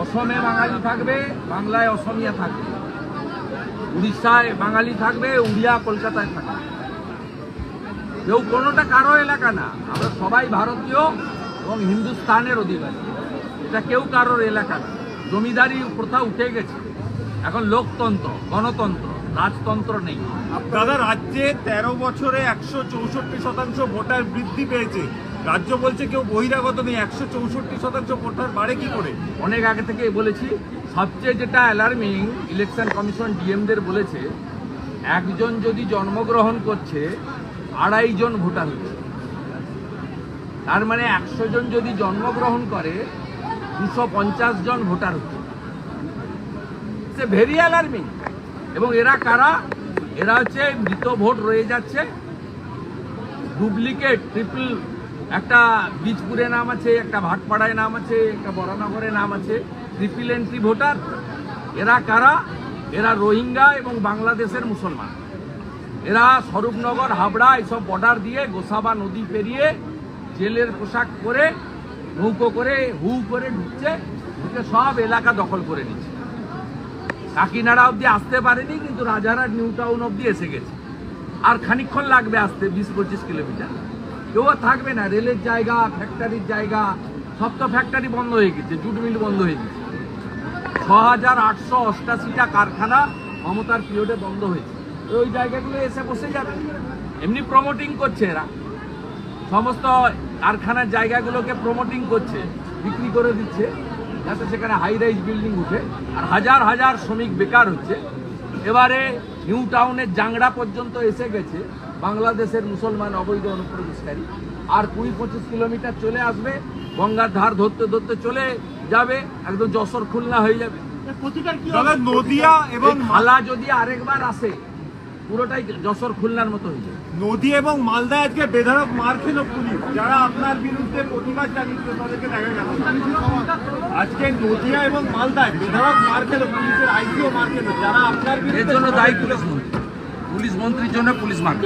অসমে বাঙালি থাকবে, বাংলায় অসমিয়া থাকবে। উড়িষ্যায় বাঙালি থাকবে, উড়িয়া কলকাতায় থাকবে। কেউ কোনোটা কারও এলাকা না, আমরা সবাই ভারতীয় এবং হিন্দুস্তানের অধিবাসী। এটা কেউ কারোর এলাকা না। জমিদারি প্রথা উঠে গেছে। এখন লোকতন্ত্র, গণতন্ত্র, রাজতন্ত্র নেই। দাদা রাজ্যে তেরো বছরে একশো চৌষট্টি শতাংশ ভোটার বৃদ্ধি পেয়েছে। রাজ্য বলছে কেউ বহিরাগত নেই, একশো চৌষট্টি শতাংশ ভোটার বাড়ে কি করে? অনেক আগে থেকে বলেছি, সবচেয়ে যেটা অ্যালার্মিং ইলেকশন কমিশন ডিএমদের বলেছে, একজন যদি জন্মগ্রহণ করছে, আড়াই জন ভোটার তার মানে একশো জন যদি জন্মগ্রহণ করে, দুশো জন ভোটার হচ্ছে সে ভেরি অ্যালার্মিং এবং এরা কারা? এরা হচ্ছে মৃত ভোট রয়ে যাচ্ছে ডুপ্লিকেট ট্রিপল একটা বীজপুরে নাম আছে, একটা ভাটপাড়ায় নাম আছে, একটা বরানগরে নাম আছে। ট্রিপল এন্ট্রি ভোটার, এরা কারা? এরা রোহিঙ্গা এবং বাংলাদেশের মুসলমান। এরা স্বরূপনগর, হাবড়া এইসব বর্ডার দিয়ে গোসাবা নদী পেরিয়ে জেলের পোশাক পরে, নৌকো করে, হু করে ঢুকছে, ঢুকে সব এলাকা দখল করে নিচ্ছে। কাকিনাড়া অবধি আসতে পারেনি, কিন্তু রাজারা নিউ টাউন অবধি এসে গেছে। আর খানিকক্ষণ লাগবে আসতে, বিশ পঁচিশ কিলোমিটার। কেউ আর থাকবে না, রেলের জায়গা ফ্যাক্টরির জায়গা, সব তো ফ্যাক্টরি বন্ধ হয়ে গেছে, জুট মিল বন্ধ হয়ে গেছে। ছ হাজার আটশো অষ্টাশিটা কারখানা মমতার পিরিয়ডে বন্ধ হয়েছে। ওই জায়গাগুলো এসে বসে যাবে। এমনি প্রমোটিং করছে এরা। সমস্ত কারখানার জায়গাগুলোকে প্রমোটিং করছে, বিক্রি করে দিচ্ছে, যাতে সেখানে হাই রাইজ বিল্ডিং উঠে। আর হাজার হাজার শ্রমিক বেকার হচ্ছে। এবারে নিউ টাউনের জাংড়া পর্যন্ত এসে গেছে। বাংলাদেশের মুসলমান অবৈধ অনুপ্রবেশকারী। আর কুড়ি পঁচিশ কিলোমিটার চলে আসবে গঙ্গার ধার ধরতে ধরতে চলে যাবে একদম যশোর খুলনা হয়ে যাবে। নদিয়া এবং হালা খালা যদি আরেকবার আসে পুরোটাই যশোর খুলনার মতো হয়েছে নদী এবং মালদা আজকে বেধারক মার খেল পুলিশ। যারা আপনার বিরুদ্ধে প্রতিবাদ জানিয়েছে তাদেরকে দেখা গেল। আজকে নদিয়া এবং মালদায় বেধারক মার খেল পুলিশের আইসিও মার খেল। যারা আপনার বিরুদ্ধে জন্য দায়ী পুলিশ মন্ত্রী। পুলিশ মন্ত্রীর জন্য পুলিশ মার